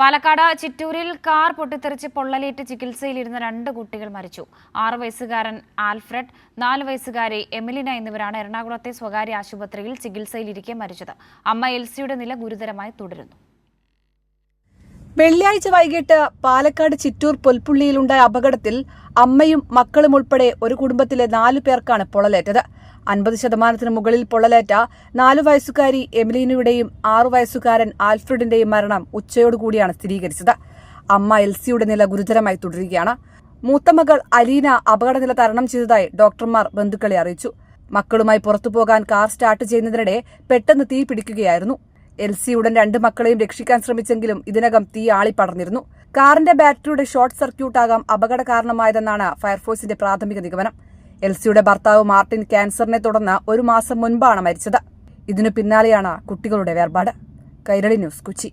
Palakkad ചിറ്റൂരിൽ car പൊട്ടിത്തെറിച്ച് പൊള്ളലേറ്റ് ചികിത്സയിലിരുന്ന രണ്ട് കുട്ടികൾ മരിച്ചു. ആറ് വയസ്സുകാരൻ ആൽഫ്രഡ് നാല് വയസ്സുകാരി എമിലിന എന്നിവരാണ് എറണാകുളത്തെ സ്വകാര്യ ആശുപത്രിയിൽ ചികിത്സയിലിരിക്കെ മരിച്ചത്. അമ്മ എൽസിയുടെ നില ഗുരുതരമായി തുടരുന്നു. വെള്ളിയാഴ്ച വൈകിട്ട് പാലക്കാട് ചിറ്റൂർ പൊൽപ്പുള്ളിയിലുണ്ടായ അപകടത്തിൽ അമ്മയും മക്കളും ഉൾപ്പെടെ ഒരു കുടുംബത്തിലെ നാലു പേർക്കാണ് പൊള്ളലേറ്റത്. അൻപത് ശതമാനത്തിന് മുകളിൽ പൊള്ളലേറ്റ നാലു വയസ്സുകാരി എമിലീനയുടെയും ആറു വയസ്സുകാരൻ ആൽഫ്രഡിന്റെയും മരണം ഉച്ചയോടുകൂടിയാണ് സ്ഥിരീകരിച്ചത്. അമ്മ എൽസിയുടെ നില ഗുരുതരമായി തുടരുകയാണ്. മൂത്ത മകൾ അലീന അപകടനില തരണം ചെയ്തതായി ഡോക്ടർമാർ ബന്ധുക്കളെ അറിയിച്ചു. മക്കളുമായി പുറത്തുപോകാൻ കാർ സ്റ്റാർട്ട് ചെയ്യുന്നതിനിടെ പെട്ടെന്ന് തീ പിടിക്കുകയായിരുന്നു. എൽസി ഉടൻ രണ്ട് മക്കളെയും രക്ഷിക്കാൻ ശ്രമിച്ചെങ്കിലും ഇതിനകം തീ ആളിപ്പടർന്നിരുന്നു. കാറിന്റെ ബാറ്ററിയുടെ ഷോർട്ട് സർക്യൂട്ടാകാം അപകട കാരണമായതെന്നാണ് ഫയർഫോഴ്സിന്റെ പ്രാഥമിക നിഗമനം. എൽസിയുടെ ഭർത്താവ് മാർട്ടിൻ ക്യാൻസറിനെ തുടർന്ന് ഒരു മാസം മുൻപാണ് മരിച്ചത്. ഇതിനു പിന്നാലെയാണ് കുട്ടികളുടെ വേർപാട്. കൈരളി ന്യൂസ് കൊച്ചി.